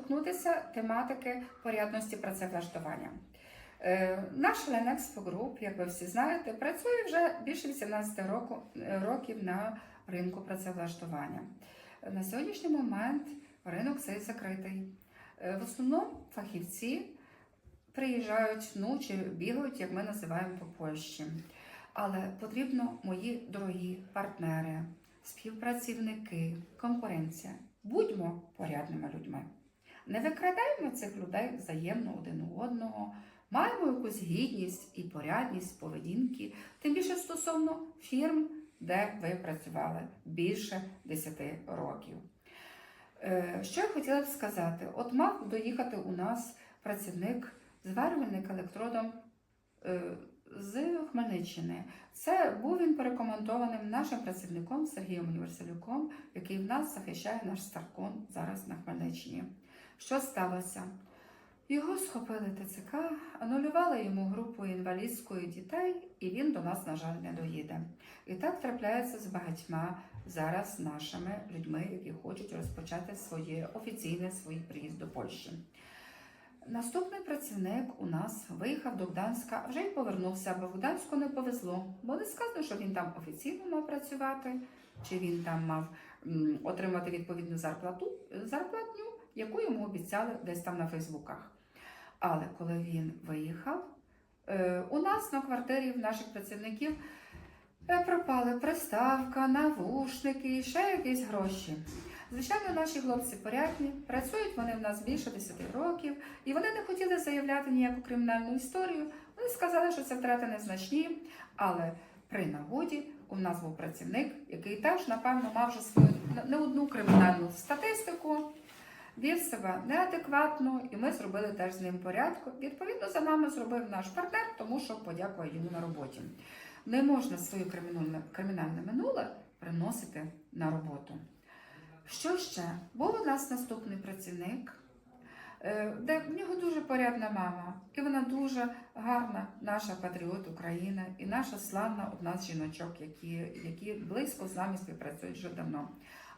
торкнутися тематики порядності працевлаштування. Е, Наш Ленекспо Груп, як ви всі знаєте, працює вже більше 18 року, е, років на ринку працевлаштування. На сьогоднішній момент ринок цей закритий. Е, В основному фахівці приїжджають ну, чи бігають, як ми називаємо по Польщі. Але потрібно мої дорогі партнери, співпрацівники, конкуренція. Будьмо порядними людьми. Не викрадаймо цих людей взаємно один у одного. Маємо якусь гідність і порядність поведінки, тим більше стосовно фірм, де ви працювали більше 10 років. Е, Що я хотіла б сказати? От мав доїхати у нас працівник, зварювальник електродом е, з Хмельниччини. Це був він порекомендованим нашим працівником Сергієм Універсалюком, який в нас захищає наш Старкон зараз на Хмельниччині. Що сталося? Його схопили ТЦК, анулювали йому групу інвалідської дітей, і він до нас, на жаль, не доїде. І так трапляється з багатьма зараз нашими людьми, які хочуть розпочати своє офіційне свій приїзд до Польщі. Наступний працівник у нас виїхав до Гданська, вже й повернувся, бо в Гданську не повезло, бо не сказано, що він там офіційно мав працювати, чи він там мав отримати відповідну зарплату, зарплатню, яку йому обіцяли десь там на Фейсбуках. Але коли він виїхав, е, у нас на квартирі в наших працівників е, пропали приставка, навушники і ще якісь гроші. Звичайно, наші хлопці порядні, працюють вони в нас більше 10 років, і вони не хотіли заявляти ніяку кримінальну історію. Вони сказали, що це втрати незначні, але при нагоді у нас був працівник, який теж, напевно, мав вже свою не одну кримінальну статистику, вів себе неадекватно, і ми зробили теж з ним порядку. Відповідно, за нами зробив наш партнер, тому що подякував йому на роботі. Не можна своє кримінальне, кримінальне минуле приносити на роботу. Що ще? Був у нас наступний працівник, е, де в нього дуже порядна мама, і вона дуже гарна, наша патріот України, і наша славна одна з жіночок, які, які близько з нами співпрацюють вже давно.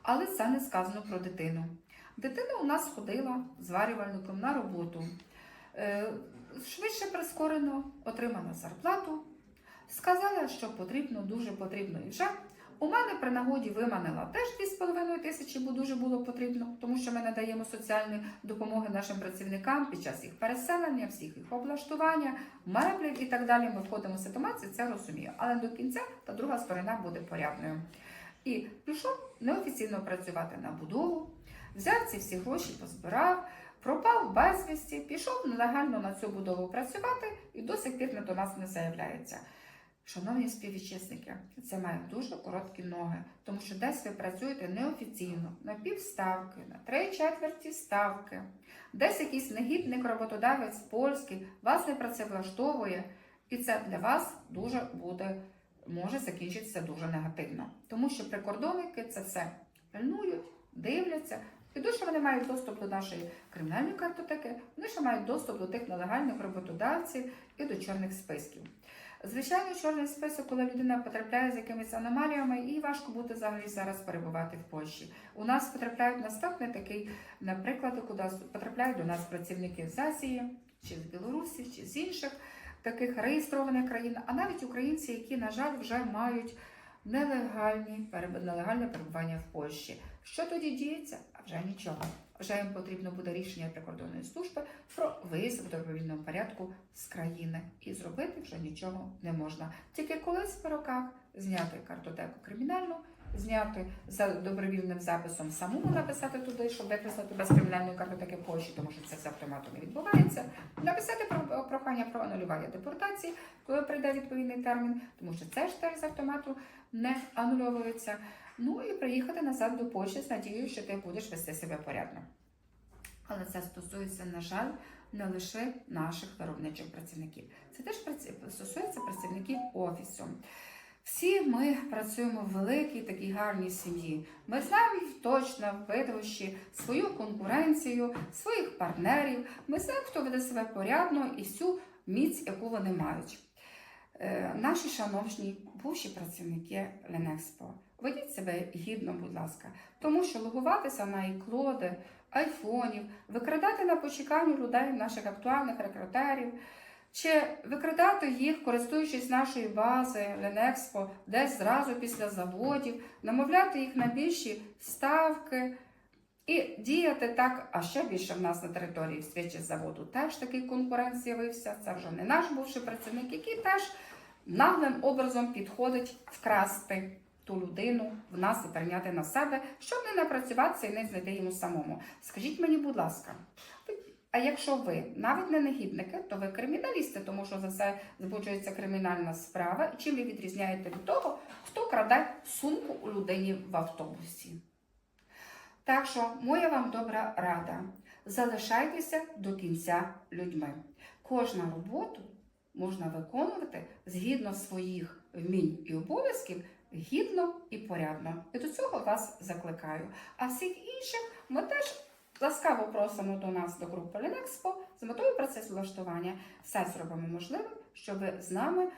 Але це не сказано про дитину. Дитина у нас ходила зварювальником на роботу. Е, Швидше прискорено отримала зарплату. Сказала, що потрібно, дуже потрібно і вже. У мене при нагоді виманила теж 2,5 тисячі, бо дуже було потрібно, тому що ми надаємо соціальні допомоги нашим працівникам під час їх переселення, всіх їх облаштування, меблів і так далі. Ми входимо в ситуацію, це розумію. Але до кінця та друга сторона буде порядною. І пішов неофіційно працювати на будову, взяв ці всі гроші, позбирав, пропав безвісті, пішов нелегально на цю будову працювати і до сих пір не до нас не заявляється. Шановні співвітчизники, це має дуже короткі ноги, тому що десь ви працюєте неофіційно, на півставки, на три четверті ставки, десь якийсь негідник роботодавець польський вас не працевлаштовує, і це для вас дуже буде, може закінчитися дуже негативно. Тому що прикордонники це все пильнують, дивляться. І дуже вони мають доступ до нашої кримінальної картотеки, вони ще мають доступ до тих нелегальних роботодавців і до чорних списків. Звичайно, чорний список, коли людина потрапляє з якимись аномаліями, і важко буде взагалі зараз перебувати в Польщі. У нас потрапляють наступний такий, наприклад, куди потрапляють до нас працівники з Азії, чи з Білорусі, чи з інших таких реєстрованих країн, а навіть українці, які, на жаль, вже мають нелегальні нелегальне перебування в Польщі. Що тоді діється? А вже нічого. Вже їм потрібно буде рішення прикордонної служби про виїзд в добровільному порядку з країни. І зробити вже нічого не можна. Тільки колись по роках зняти картотеку кримінальну, зняти за добровільним записом самому написати туди, щоб викреслити без кримінальної картотеки Польщі, тому що це з автомату не відбувається. Написати про прохання про анулювання депортації, коли прийде відповідний термін, тому що це ж теж з автомату не анульовується. Ну і приїхати назад до Польщі з надією, що ти будеш вести себе порядно. Але це стосується, на жаль, не лише наших виробничих працівників. Це теж стосується працівників офісу. Всі ми працюємо в великій такій гарній сім'ї. Ми знаємо точно в видовищі свою конкуренцію, своїх партнерів. Ми знаємо, хто веде себе порядно і всю міць, яку вони мають. Е, Наші шановні бувші працівники Ленекспо, ведіть себе гідно, будь ласка, тому що логуватися на іклоди айфонів, викрадати на почеканню людей, наших актуальних рекрутерів, чи викрадати їх, користуючись нашою базою Ленекспо, десь зразу після заводів, намовляти їх на більші ставки. І діяти так, а ще більше в нас на території свічі заводу теж такий конкурент з'явився. Це вже не наш бувший працівник, який теж наглим образом підходить вкрасти ту людину в нас і прийняти на себе, щоб не напрацюватися і не знайти йому самому. Скажіть мені, будь ласка, а якщо ви навіть не негідники, то ви криміналісти, тому що за це збуджується кримінальна справа. І чим ви відрізняєте від того, хто краде сумку у людині в автобусі? Так що, моя вам добра рада. Залишайтеся до кінця людьми. Кожну роботу можна виконувати згідно своїх вмінь і обов'язків гідно і порядно. І до цього вас закликаю. А всіх інших ми теж ласкаво просимо до нас до групи Ленекспо з метою процесу влаштування. Все зробимо можливим, щоб ви з нами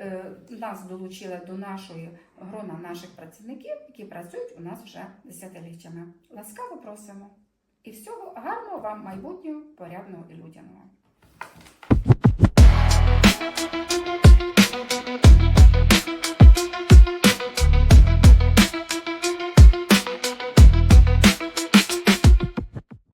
е, нас долучили до нашої грона наших працівників, які працюють у нас вже десятиліттями. Ласкаво просимо. І всього гарного вам майбутнього, порядного і людяного.